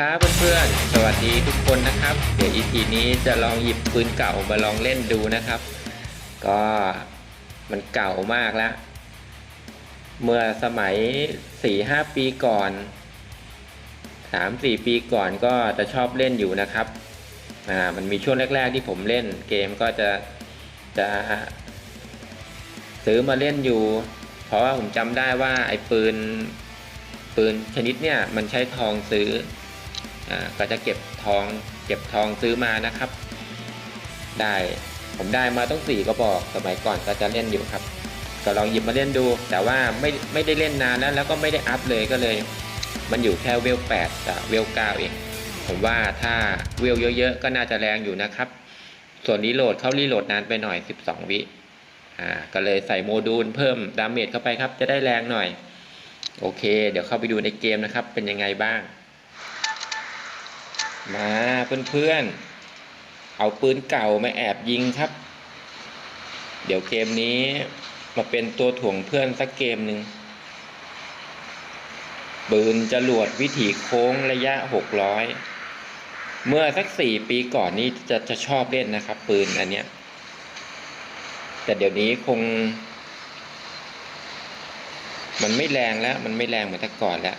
ครับเพื่อนๆ สวัสดีทุกคนนะครับ เดี๋ยวอีพีนี้จะลองหยิบปืนเก่ามาลองเล่นดูนะครับ ก็มันเก่ามากแล้ว เมื่อสมัย 4-5 ปีก่อน 3-4 ปีก่อนก็จะชอบเล่นอยู่นะครับ อ่า มันมีช่วงแรก ๆ ที่ผมเล่นเกมก็จะจะ ซื้อมาเล่นอยู่ เพราะว่าผมจำได้ว่าไอ้ปืนปืนชนิดเนี่ยมันใช้ทองซื้อ ก็จะเก็บทอง เก็บทองซื้อมานะครับ ได้ผมได้มาต้องสี่ก็บอกสมัยก่อนก็จะเล่นอยู่ครับ ก็ลองหยิบมาเล่นดู แต่ว่าไม่ไม่ได้เล่นนานแล้วแล้วก็ไม่ได้อัพเลยก็เลย มันอยู่แค่เวล8กับเวล9เองผมว่าถ้าเวลเยอะๆก็น่าจะแรงอยู่นะครับ ส่วนรีโหลดเขารีโหลดนานไปหน่อย 12 วิอ่าก็เลยใส่โมดูลเพิ่มดาเมจเข้าไปครับ จะได้แรงหน่อย โอเค เดี๋ยวเข้าไปดูในเกมนะครับ เป็นยังไงบ้าง มาเพื่อนๆ เอาปืนเก่ามาแอบยิงครับ เดี๋ยวเกมนี้มาเป็นตัวถ่วงเพื่อนสักเกมหนึ่งปืนจรวดวิถีโค้งระยะ 600 เมื่อสักสี่ปีก่อนนี้จะจะชอบเล่นนะครับ ปืนอันเนี้ย แต่เดี๋ยวนี้คง มันไม่แรงแล้ว มันไม่แรงเหมือนแต่ก่อนแล้ว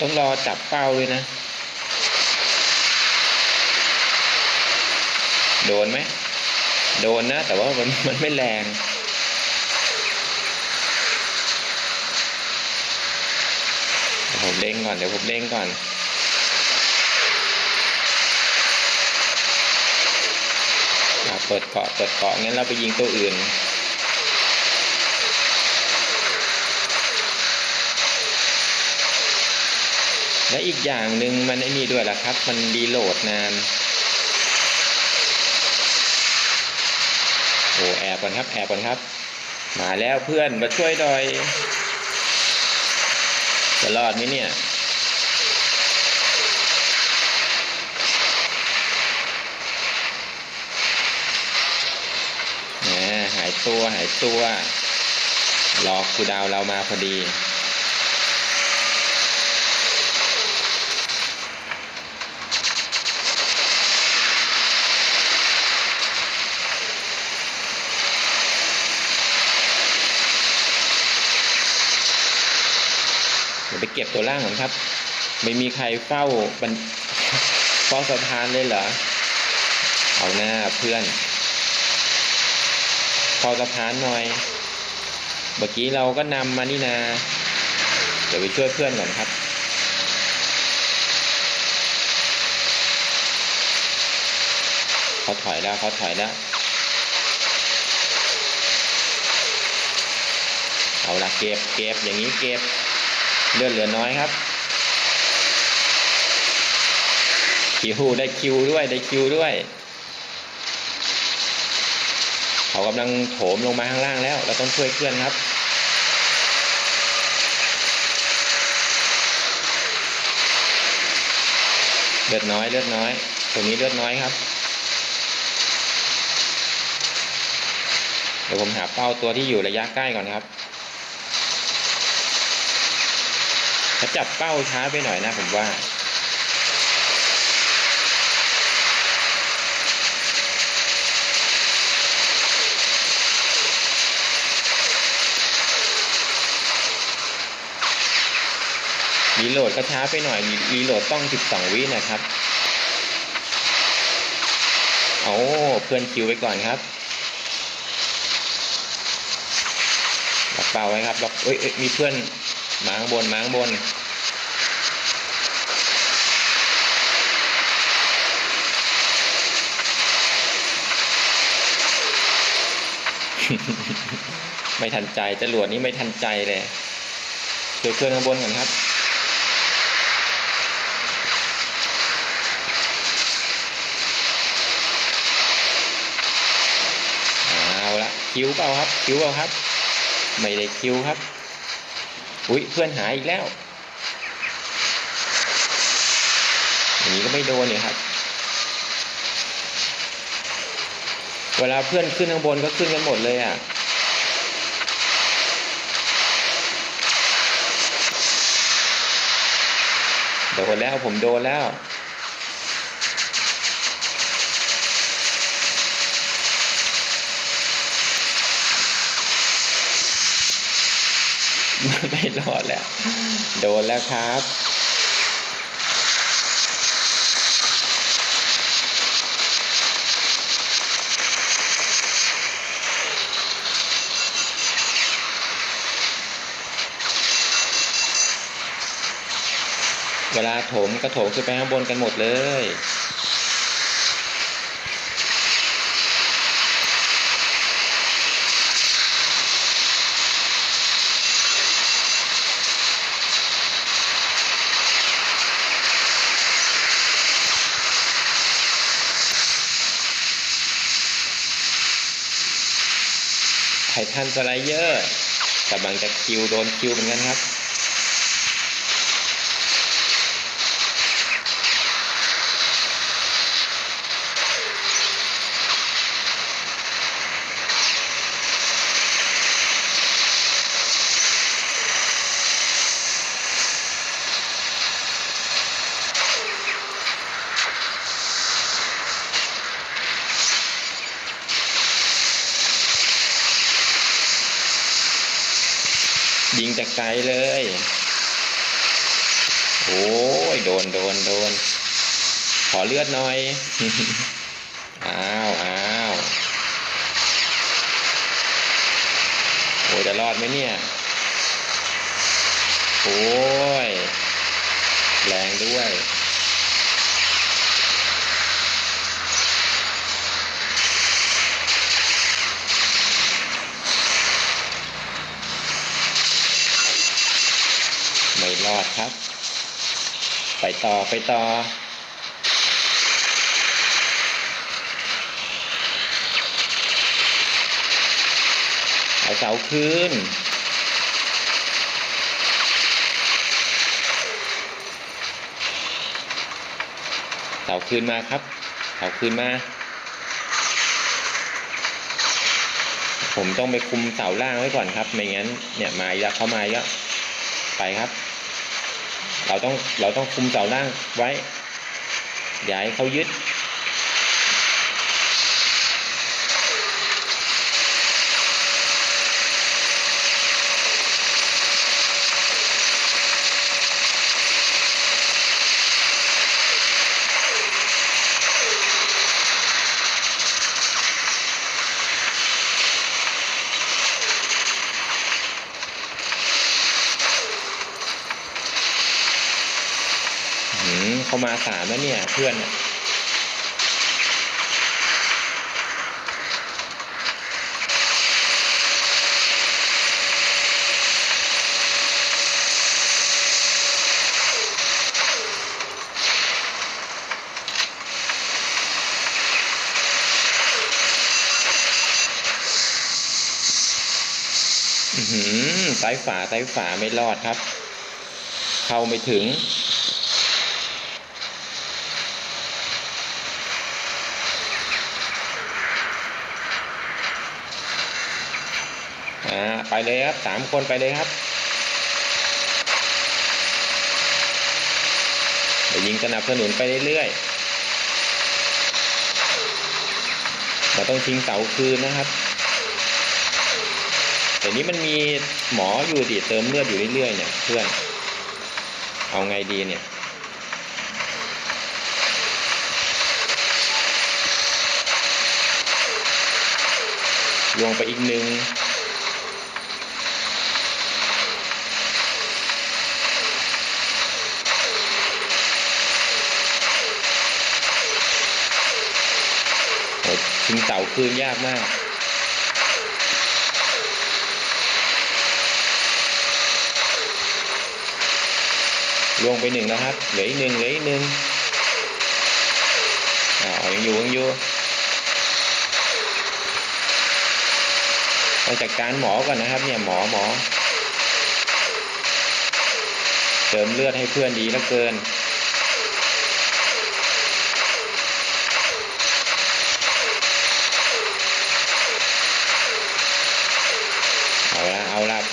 ต้องรอจับเป้าด้วยนะ โดนไหม โดนนะ แต่ว่ามันมันไม่แรงเดี๋ยวผมเด้งก่อน เดี๋ยวผมเด้งก่อนอเปิดเกาะเปิดเกาะงั้นเราไปยิงตัวอื่น และอีกอย่างหนึ่งมันไอ้นี่ด้วยล่ะครับ มันรีโหลดนานโอ้แอบก่อนครับแอบก่อนครับ มาแล้วเพื่อนมาช่วยหน่อยจะรอดไหมเนี่ยแหมหายตัวหายตัว รอครูดาวเรามาพอดี ยวไปเก็บตัวล่างก่อนครับ ไม่มีใครเฝ้าบันเฝ้าสะพานเลยเหรอ เอาหน้าเพื่อนเฝ้าสะพานหน่อย เมื่อกี้เราก็นำมานี่นา เดี๋ยวไปช่วยเพื่อนก่อนครับเขาถอยแล้วเขาถอยแล้ว เอาละเก็บเก็บอย่างนี้เก็บ เลือดเหลือน้อยครับคิวได้คิวด้วยได้คิวด้วย เขากำลังโถมลงมาข้างล่างแล้ว เราต้องช่วยเพื่อนครับเลือดน้อยเลือดน้อยตัวนี้เลือดน้อยครับ เดี๋ยวผมหาเป้าตัวที่อยู่ระยะใกล้ก่อนครับ ถ้าจับเป้าช้าไปหน่อยนะผมว่ารีโหลดก็ช้าไปหน่อยรีโหลดต้อง 12 วินะครับ เอาเพื่อนคิวไว้ก่อนครับล็อกเป้าไว้ครับล็อกเอ้ยเอ้ยมีเพื่อน มาข้างบนมาข้างบนไม่ทันใจจรวดนี้ไม่ทันใจเลยช่วยเพื่อนข้างบนก่อนครับ เอาละคิ้วเปล่าครับ คิ้วเปล่าครับ ไม่ได้คิวครับ อุ้ยเพื่อนหายอีกแล้วอย่างนี้ก็ไม่โดนเนี่ยครับ เวลาเพื่อนขึ้นข้างบนก็ขึ้นกันหมดเลยอะโดนแล้วผมโดนแล้วไม่ รอดแล้ว โดนแล้วครับเวลาถมก็ถมขึ้นไปข้างบนกันหมดเลย ททันสไลเยอร์กำลังจะคิวโดนคิวเหมือนกันครับ ยิงจากไกลเลย โอ้ยโดนโดนโดน ขอเลือดหน่อย อ้าวอ้าวโอ้ยจะรอดไหมเนี่ย โอ้ย แรงด้วย ไม่รอดครับ ไป ต่อไปต่อ เอาเสาคืนเสาคืนมาครับ เสาคืนมา ผมต้องไปคุมเสาล่างไว้ก่อนครับ ไม่งั้นเนี่ยมาอีกแล้วเข้ามาอีกแล้วไปครับ เราต้องเราต้องคุมเสาล่างไว้อย่าให้เขายึด เขามาสามแล้วเนี่ย เพื่อนน่ะอื้อหือซ้ายฝาซ้ายฝาไม่รอดครับ เข้าไม่ถึง อ่า ไปเลยครับสามคนไปเลยครับเดี๋ยวยิงสนับสนุนไปเรื่อยๆเราต้องทิ้งเสาคืนนะครับแต่นี้มันมีหมออยู่ดิเติมเลือดอยู่เรื่อยๆเนี่ยเพื่อน เอาไงดีเนี่ยลวงไปอีกหนึ่ง โอ้ชิ งเต่าคืนยากมากลวงไปหนึ่งแล้วครับ เหลืออีกหนึ่งเหลืออีกหนึ่งอ่ายังอยู่ยังอยู่ต้องจัดการหมอก่อนนะครับ เนี่ยหมอหมอ เติมเลือดให้เพื่อนดีเหลือเกิน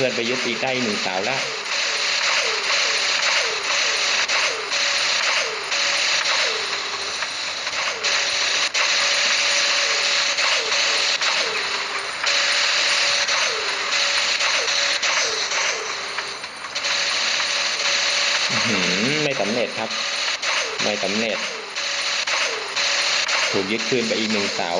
พื่อนไปยึดตีใกล้หนึ่งสาวแล้วไม่สำเร็จครับ ไม่สำเร็จ ถูกยึดคืนไปอีกหนึ่งเสา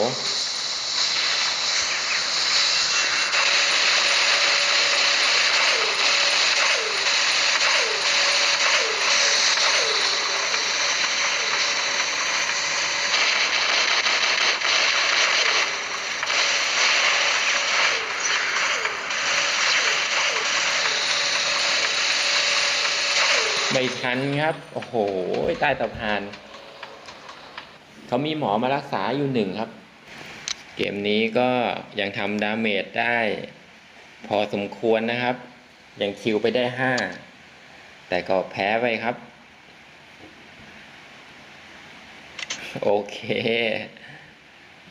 ทันครับ โอ้โห ใต้สะพาน เขามีหมอมารักษาอยู่หนึ่งครับ เกมนี้ก็ยังทำดาเมจได้ พอสมควรนะครับ ยังคิวไปได้ห้า แต่ก็แพ้ไปครับ โอเค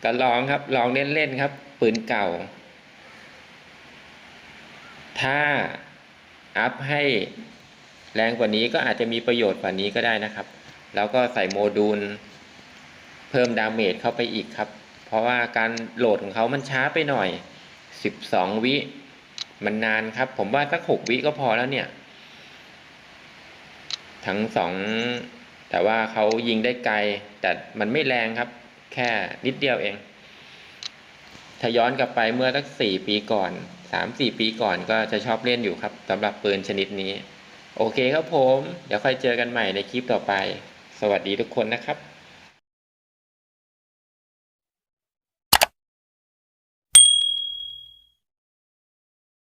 ก็ลองครับ ลองเล่น ๆ ครับ ปืนเก่า ถ้าอัพให้ แรงกว่านี้ก็อาจจะมีประโยชน์กว่านี้ก็ได้นะครับ แล้วก็ใส่โมดูล เพิ่มดาเมจเข้าไปอีกครับ เพราะว่าการโหลดของเขามันช้าไปหน่อย 12 วิมันนานครับ ผมว่าสัก 6 วิก็พอแล้วเนี่ย ทั้งสองแต่ว่าเขายิงได้ไกล แต่มันไม่แรงครับ แค่นิดเดียวเองถ้าย้อนกลับไปเมื่อสักสี่ปีก่อนสามสี่ปีก่อนก็จะชอบเล่นอยู่ครับสำหรับปืนชนิดนี้ โอเคครับผม เดี๋ยวค่อยเจอกันใหม่ในคลิปต่อไป สวัสดีทุกคนนะครับ